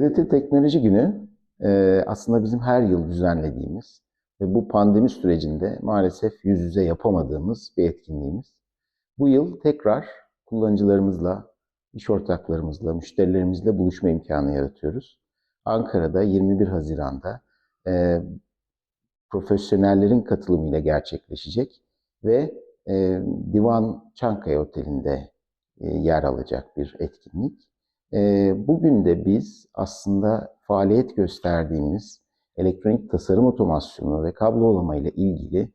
TRT Teknoloji Günü e, aslında bizim her yıl düzenlediğimiz ve bu pandemi sürecinde maalesef yüz yüze yapamadığımız bir etkinliğimiz. Bu yıl tekrar kullanıcılarımızla, iş ortaklarımızla, müşterilerimizle buluşma imkanı yaratıyoruz. Ankara'da 21 Haziran'da e, profesyonellerin katılımıyla gerçekleşecek ve e, Divan Çankaya Oteli'nde e, yer alacak bir etkinlik. Bugün de biz aslında faaliyet gösterdiğimiz elektronik tasarım otomasyonu ve kablolama ile ilgili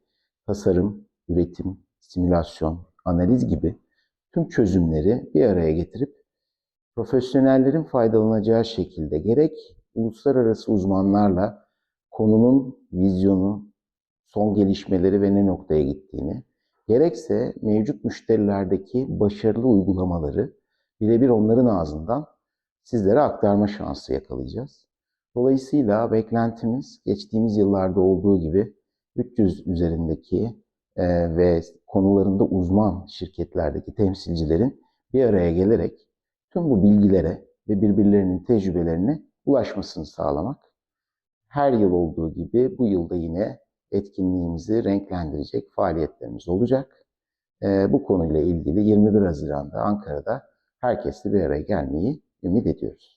tasarım, üretim, simülasyon, analiz gibi tüm çözümleri bir araya getirip profesyonellerin faydalanacağı şekilde gerek uluslararası uzmanlarla konunun vizyonu, son gelişmeleri ve ne noktaya gittiğini, gerekse mevcut müşterilerdeki başarılı uygulamaları birebir onların ağzından sizlere aktarma şansı yakalayacağız. Dolayısıyla beklentimiz geçtiğimiz yıllarda olduğu gibi 300 üzerindeki e, ve konularında uzman şirketlerdeki temsilcilerin bir araya gelerek tüm bu bilgilere ve birbirlerinin tecrübelerine ulaşmasını sağlamak. Her yıl olduğu gibi bu yılda yine etkinliğimizi renklendirecek faaliyetlerimiz olacak. E, bu konuyla ilgili 21 Haziran'da Ankara'da herkesle bir araya gelmeyi ümit ediyoruz.